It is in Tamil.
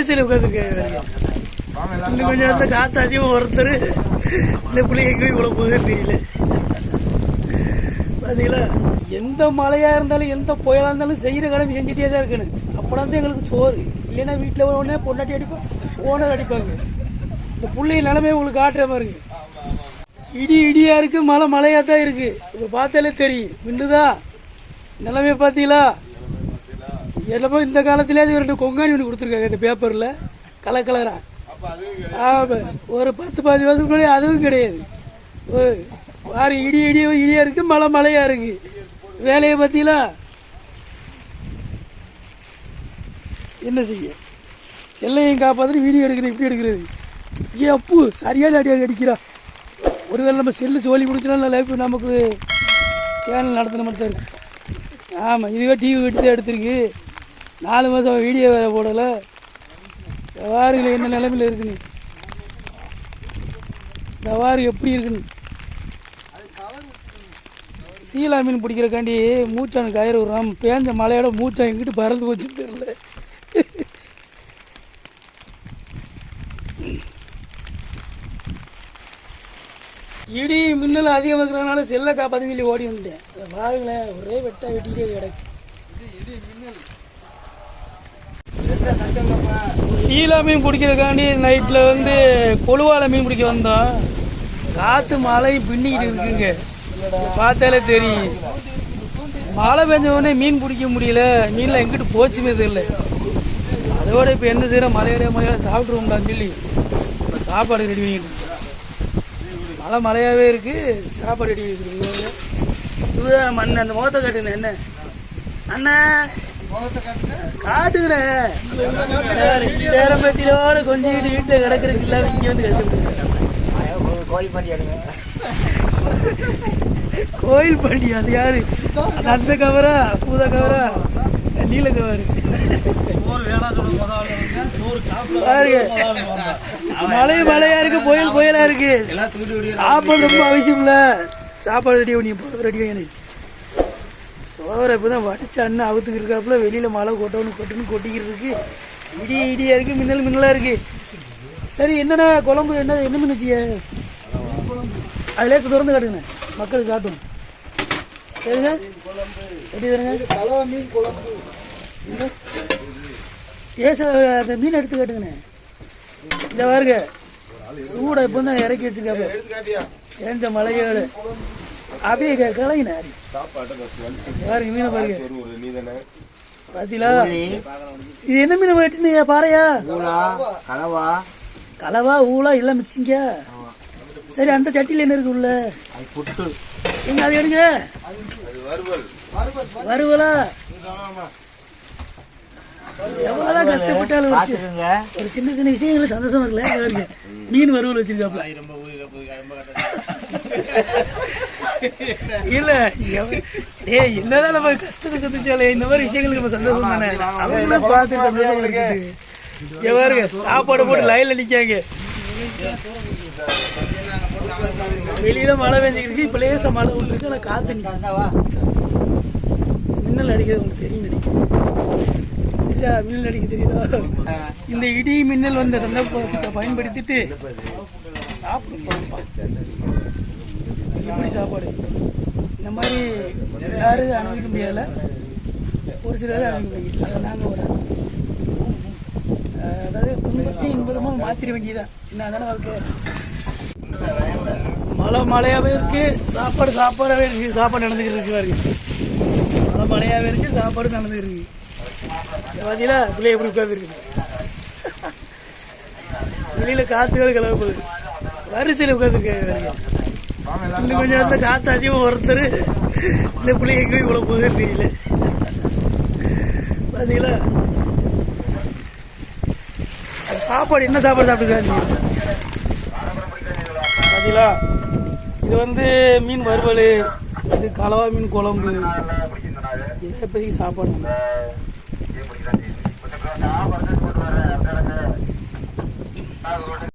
வரிசையில் உட்காந்துருக்காங்க இன்னும் கொஞ்சம் நேரத்தில் காற்று அதிகமாக ஒருத்தர் இந்த பிள்ளைங்க எங்கே இவ்வளோ போகுதுன்னு தெரியல. பார்த்தீங்களா எந்த மழையாக இருந்தாலும் எந்த புயலாக இருந்தாலும் செய்கிற கடமை செஞ்சுட்டே தான் இருக்கணும். அப்போனா தான் எங்களுக்கு சோறு. இல்லைன்னா வீட்டில் உடனே பொண்டாட்டி அடிப்போம் ஓனர் அடிப்பாங்க. இந்த பிள்ளைய நிலமே உங்களுக்கு காட்டுற மாதிரி இடி இடியாக இருக்குது மழை மழையாக தான் இருக்குது இப்போ பார்த்தாலே தெரியும். மின்னுதா நிலைமையை பார்த்தீங்களா? என்னப்போ இந்த காலத்திலே அது ரெண்டு கொங்காணி ஒன்று கொடுத்துருக்காங்க இந்த பேப்பரில். கலர் கலராக ஆமாம் ஒரு பத்து பதினஞ்சு வருஷத்துக்கு முன்னாடி அதுவும் கிடையாது. ஓ, வாரி இடி இடி இடியாக இருக்குது மழை மழையாக இருக்குது வேலையை பற்றிலாம் என்ன செய்ய? செல்லையும் காப்பாற்றி வீடியோ எடுக்கிறேன் இப்படி எடுக்கிறது? ஏ அப்பு சரியான அடியாக அடிக்கிறா. ஒருவேளை நம்ம செல்லு சோழி முடிச்சாலும் லைஃப் நமக்கு சேனல் நடத்தின மட்டும் தான் இருக்கு. ஆமாம் இதுவே டிவி வெட்டி தான் எடுத்திருக்கு. நாலு மாதம் வீடியோ வேறு போடலை. வாருங்களேன் என்ன நிலமையில் இருக்குன்னு இந்த வாரு எப்படி இருக்குன்னு சீலா மீன் பிடிக்கிறக்காண்டி மூச்சானு கயிறு விடுறான். பேஞ்ச மலையோட மூச்சா எங்கிட்டு பறந்து போச்சு தெரியல. இடி மின்னல் அதிகமாக இருக்கிறதுனால செல்லை காப்பாற்றுன்னு சொல்லி ஓடி வந்துட்டேன். அதை பாருங்களேன் ஒரே வெட்டா வெட்டிக்கிட்டே கிடக்கு. சீலா மீன் பிடிக்கிறதுக்காண்டி நைட்டில் வந்து கொழுவால மீன் பிடிக்க வந்தோம். காற்று மழை பின்னிக்கிட்டு இருக்குங்க. பார்த்தாலே தெரியும். மழை பெஞ்ச உடனே மீன் பிடிக்க முடியல. மீனில் எங்கிட்டு போச்சுமே தெரியல. அதோட இப்போ என்ன செய்கிறோம் மலையில மலையில சாப்பிட்ருவோம்டான்னு சொல்லி இப்போ சாப்பாடு ரெடி பண்ணிட்டு மழை மழையாகவே இருக்குது சாப்பாடு ரெடி பண்ணிட்டு இதுதான் மண் அந்த முகத்தை கட்டுன என்ன அண்ணா காட்டுகிறேன் பேரம்பத்தியோட கொஞ்சிக்கிட்டு வீட்டில் கிடக்கிறதுக்கு இல்லாம இங்கே வந்து கஷ்டப்படுறேன் கோயில் பண்டி அது யாரு? அது அந்த கவரா பூத கவரா? நீல கவர். பாருங்க. மழை மழையா இருக்கு புயல் புயலா இருக்கு. சாப்பாடு ரொம்ப அவசியம் இல்ல. சாப்பாடு ரெடி பண்ணி ரெடி பண்ணிச்சு சோறை இப்போ தான் வடிச்ச அண்ணன் அவுத்துக்கு இருக்காப்புல வெளியில மழை கொட்டணும் கொட்டணும் கொட்டிக்கிட்டு இருக்கு. இடி இடியா இருக்கு மின்னல் மின்னலா இருக்கு. சரி என்னண்ணா குழம்பு? என்ன என்ன மீன் வச்சிய அதிலே திறந்து காட்டுங்க மக்கள் காட்டும். சரிங்க எப்படி தருங்க ஏ சார் அந்த மீன் எடுத்து காட்டுங்கண்ணே. இந்த பாருங்க. சூடை இப்போ தான் இறக்கி வச்சிருக்காப்ப ஏஞ்ச மலையோடு. அப்படியே க- கலைங்கண்ணே பாருங்க மீனை பாருங்க பாத்தீங்களா? இது என்ன மீன் வெட்டினீங்க பாறையா? கனவா கலவா. ஊளா எல்லாம் மிச்சிங்க. சரி அந்த சட்டியில் என்ன இருக்கு உள்ள? அது புட்டு. எங்க அது எடுங்க. வருவலா எவ்வளவுதான் கஷ்டப்பட்டாலும் ஒரு சின்ன சின்ன விஷயங்கள் சந்தோஷமா இருக்குல்ல மீன் வறுவல் வச்சிருக்காப்ல இல்ல டேய் என்னதான் நம்ம கஷ்டத்தை சந்திச்சாலே இந்த மாதிரி விஷயங்களுக்கு நம்ம சந்தோஷம் தானே? அவங்க பார்த்து சந்தோஷம் பாருங்க சாப்பாடு போட்டு லைன்ல நிக்காங்க. வெளியில மழை பெஞ்சுக்கிட்டு இப்ப லேசா மழை விட்டுருக்கு ஆனா காத்து. மின்னல் அடிக்கிறது உங்களுக்கு தெரியும் தெரியுதா? மின்னல் அடிக்க தெரியுதா? இந்த இடி மின்னல் வந்த சந்தர்ப்பத்தை பயன்படுத்திட்டு சாப்பிடுப்பா எப்படி சாப்பாடு? இந்த மாதிரி எல்லாரும் அனுபவிக்க முடியல ஒரு சிலர் அனுபவிக்க முடியும். அதை நாங்கள் ஒரு அதாவது துன்பத்தையும் இன்பதமும் மாற்றிட வேண்டியதான் என்ன தானே வாழ்க்கை? மழை மழையாகவே இருக்கு. சாப்பாடு சாப்பாடாகவே இருக்கு. சாப்பாடு நடந்துக்கிட்டு இருக்கு மழை மழையாகவே இருக்கு. சாப்பாடு நடந்துக்கிட்டு இருக்கு. பார்த்தீங்களா பாத்தீங்களா? பிள்ளை எப்படி உட்காந்துருக்கு வெளியில் காற்றுகள் கிளம்ப போகுது. வரிசையில் உட்காந்துருக்காங்க இன்னும் கொஞ்சம் நேரத்துல காற்று அதிகமாக ஒருத்தர் இந்த பிள்ளை எங்கே இவ்வளோ போகுதுன்னு தெரியல. பார்த்தீங்களா அது சாப்பாடு என்ன சாப்பாடு சாப்பிட்டுருக்காங்க பார்த்தீங்களா இது வந்து மீன் வறுவல் இது கலவா மீன் குழம்பு. இதை இப்போதைக்கு சாப்பாடு